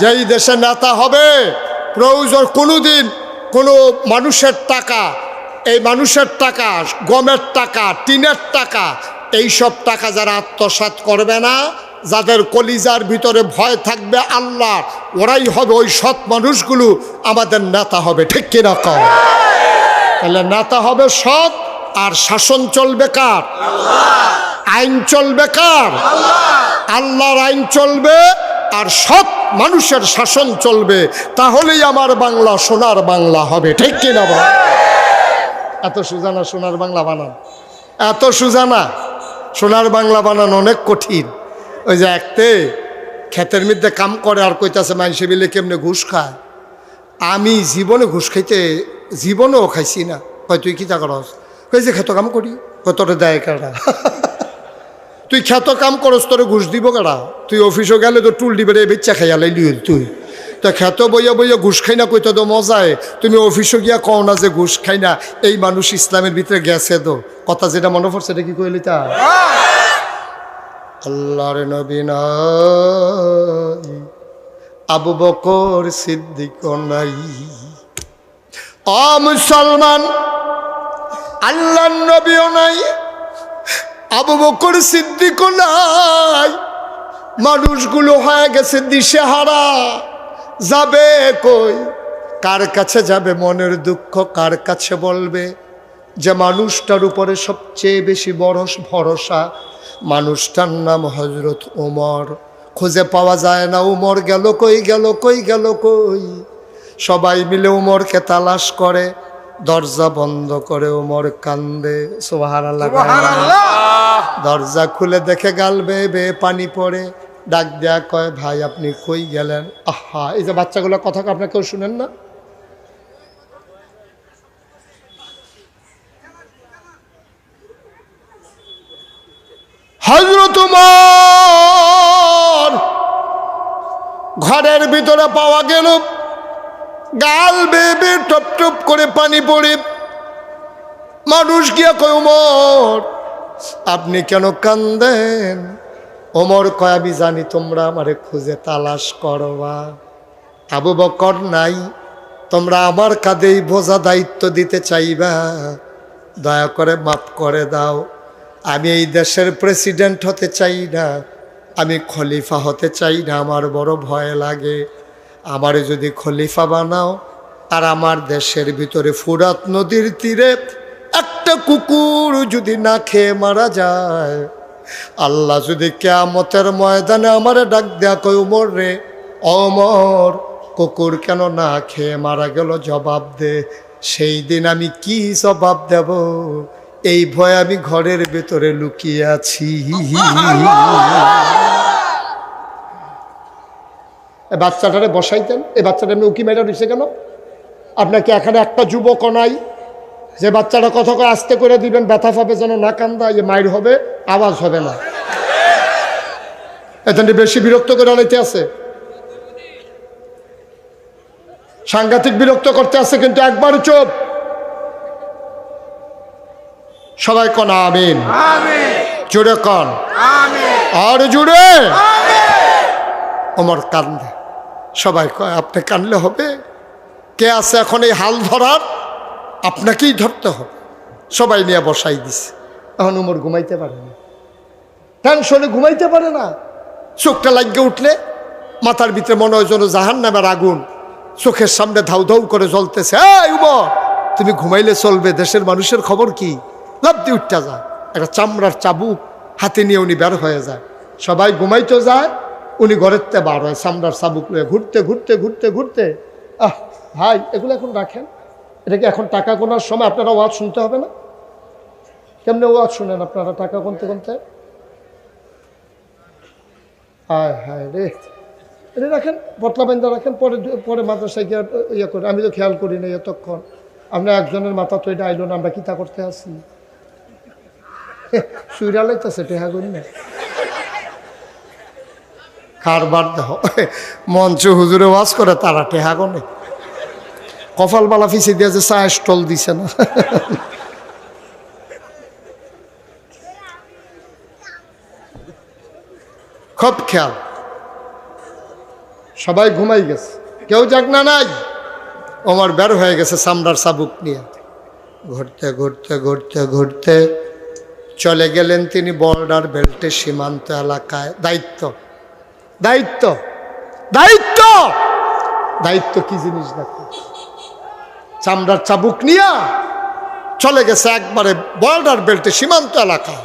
যেই দেশে নেতা হবে, প্রয়োজন কোনোদিন কোনো মানুষের টাকা, এই মানুষের টাকা, গমের টাকা, টিনের টাকা এই সব টাকা যারা আত্মসাৎ করবে না, যাদের কলিজার ভিতরে ভয় থাকবে আল্লাহ, ওরাই হবে ওই সৎ মানুষগুলো, আমাদের নেতা হবে, ঠিক কিনা কম তাহলে নেতা হবে সৎ, আর শাসন চলবে কার? আইন চলবে কার? আল্লাহর আইন চলবে, আর সৎ মানুষের শাসন চলবে, তাহলেই আমার বাংলা সোনার বাংলা হবে। ঠিক কিনা বল? এত সুজানা সোনার বাংলা বানান। এত সুজানা সোনার বাংলা বানানো অনেক কঠিন। ওই যে একতে ক্ষেতের মধ্যে কাম করে আর কইতাছে মানুষে মিলে কেমনে ঘুষ খায়? আমি জীবনে ঘুষ খাইতে, জীবনেও খাইছি না। কয়, তুই কি তা করস? কই যে খেত কাম করি কয় তোরে দেয় কেডা তুই খ্যাত কাম করস, তোরে ঘুষ দিব কেডা? তুই অফিসে গেলে তো টুল দিবে রে বেচ্চা খাইয়া লাইলি তুই। তা খ্যাত বইয়া বইয়া ঘুষ খাই না কইতে তো মজায় তুমি অফিসে গিয়া কও না যে ঘুষ খাই না, এই মানুষ ইসলামের ভিতরে গেছে তো। কথা যেটা মনে পড়ছে এটা কি কইলি তা আল্লাহর নবী নাই, আবু বকর সিদ্দিক নাই। অ মুসলমান, আল্লাহর নবীও নাই আবু বকর সিদ্দিক নাই। মানুষগুলো হয়ে গেছে দিশেহারা। যাবে কই? কার কাছে যাবে মনের দুঃখ? কার কাছে বলবে? যে মানুষটার উপরে সবচেয়ে বেশি বড় ভরসা, মানুষটার নাম হজরত ওমর। খুঁজে পাওয়া যায় না উমর গেল কই গেল কই গেল কই? সবাই মিলে উমরকে তালাশ করে। দরজা বন্ধ করে উমর কান্দে সোহার দরজা খুলে দেখে গাল বেয়ে বেয়ে পানি পড়ে। ডাক দেয়া কয় ভাই আপনি কই গেলেন? আহা এই যে বাচ্চাগুলোর কথা আপনার কেউ শুনেন না? হজরত ঘরের ভিতরে পাওয়া গেল। গাল বেবে টপ টপ করে পানি পড়ে। মানুষ গিয়া কয় উমর আপনি কেন কান্দেন? ওমর কয়, আমি জানি তোমরা আমারে খুঁজে তালাশ করবা আবু বকর নাই, তোমরা আমার কাঁধেই বোঝা দায়িত্ব দিতে চাইবা। দয়া করে মাফ করে দাও। আমি এই দেশের প্রেসিডেন্ট হতে চাই না। আমি খলিফা হতে চাই না, আমার বড় ভয় লাগে। আমারে যদি খলিফা বানাও, আর আমার দেশের ভিতরে ফুরাত নদীর তীরে একটা কুকুর যদি না খেয়ে মারা যায়, আল্লাহ যদি কেয়ামতের ময়দানে আমারে ডাক দেয়া কই উমর রে অমর কুকুর কেন না খেয়ে মারা গেল? জবাব দে, সেই দিন আমি কি জবাব দেব? এই ভয় আমি ঘরের ভেতরে লুকিয়ে আছি। বাচ্চাটারে বসাইতেন। এই বাচ্চাটা এমনি উকি মেরা রয়েছে কেন আপনাকে এখানে একটা যুবক নাই? যে বাচ্চাটা কথা করে আস্তে করে দিবেন ব্যথা পাবে যেন না কান্দা যে মায়ের হবে আওয়াজ হবে না। এখানে বেশি বিরক্ত করে অনেকে আছে। সাংঘাতিক বিরক্ত করতে আছে কিন্তু একবার চোপ। সবাই কন আমিন। জুড়ে কন। আর জুড়ে ওমর কান্দে। সবাই আপনি কানলে হবে? কে আছে এখন এই হাল ধরার? আপনাকেই ধরতে হবে। সবাই নিয়ে বসাই দিছে। এখন উমর ঘুমাইতে পারে না। টেনশনে ঘুমাইতে পারে না। চোখটা লাগিয়ে উঠলে মাথার ভিতরে মনে হয় যেন জাহান নামের আগুন। চোখের সামনে ধাউ ধাউ করে জ্বলতেছে, এই উমর, তুমি ঘুমাইলে চলবে, দেশের মানুষের খবর কি? লাভ দিয়ে উঠতে যায়। একটা চামড়ার চাবুক হাতে নিয়ে উনি বের হয়ে যায়। সবাই ঘুমাইতে যায় উনি ঘরের তে বার হয় চামড়ার সাবুক লয়ে ঘুরতে ঘুরতে ঘুরতে ঘুরতে। আহ, ভাই, এগুলো এখন রাখেন। এটা কি এখন টাকা গোনার সময় আপনারা ওয়াজ শুনতে হবে না? কেমনে ওয়াজ শুনেন আপনারা টাকা গুনতে গুনতে? হায় হায় রে। এটা রাখেন, পটলা বেন্দা রাখেন, পরে পরে মাদ্রাসায় গিয়ে ইয়ে করে আমি তো খেয়াল করি না এতক্ষণ। আমরা একজনের মাথা তো এটা আইলো না, আমরা কিতা করতে আসি? সুইরা লাইতেছে টেহা করি না কারবার দেহ। মঞ্চ হুজুরে ওয়াজ করে, তারা টেহা গনে। কপাল বালা ফিসে দিয়ে যে চা স্টল দিছে না। খুব খেয়াল। সবাই ঘুমাই গেছে। কেউ যাক না নাই? ওমর বের হয়ে গেছে সামরার সাবুক নিয়ে। ঘুরতে ঘুরতে ঘুরতে ঘুরতে চলে গেলেন তিনি বর্ডার বেল্টের সীমান্ত এলাকায়। দায়িত্ব। দায়িত্ব। দায়িত্ব! দায়িত্ব কি জিনিস দেখো? চামড়ার চাবুক নিয়ে চলে গেছে একবারে বর্ডার বেল্টে, সীমান্ত এলাকা।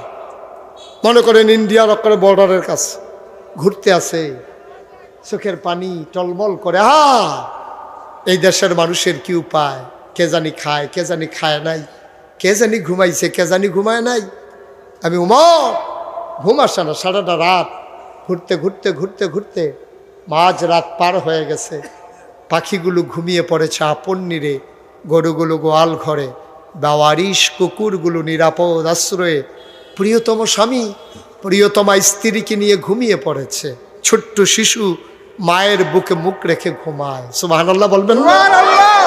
মনে করেন ইন্ডিয়ার অকরে বর্ডারের কাছে ঘুরতে আসে, চোখের পানি টলমল করে হা এই দেশের মানুষের কি উপায়? কে জানি খায়, কে জানি খায় নাই, কে জানি ঘুমাইছে, কে জানি ঘুমায় নাই। আমি উমর, ঘুম আসে না, সারাটা রাত ঘুরতে ঘুরতে ঘুরতে ঘুরতে মাঝ রাত পার হয়ে গেছে। পাখিগুলো ঘুমিয়ে পড়েছে আপন নিরে। গরুগুলো গোয়াল ঘরে। বাওয়ারিশ কুকুরগুলো নিরাপদ আশ্রয়ে। প্রিয়তম স্বামী প্রিয়তমা স্ত্রীকে নিয়ে ঘুমিয়ে পড়েছে। ছোট্ট শিশু মায়ের বুকে মুখ রেখে ঘুমায়। সুবহানাল্লাহ বলবেন না?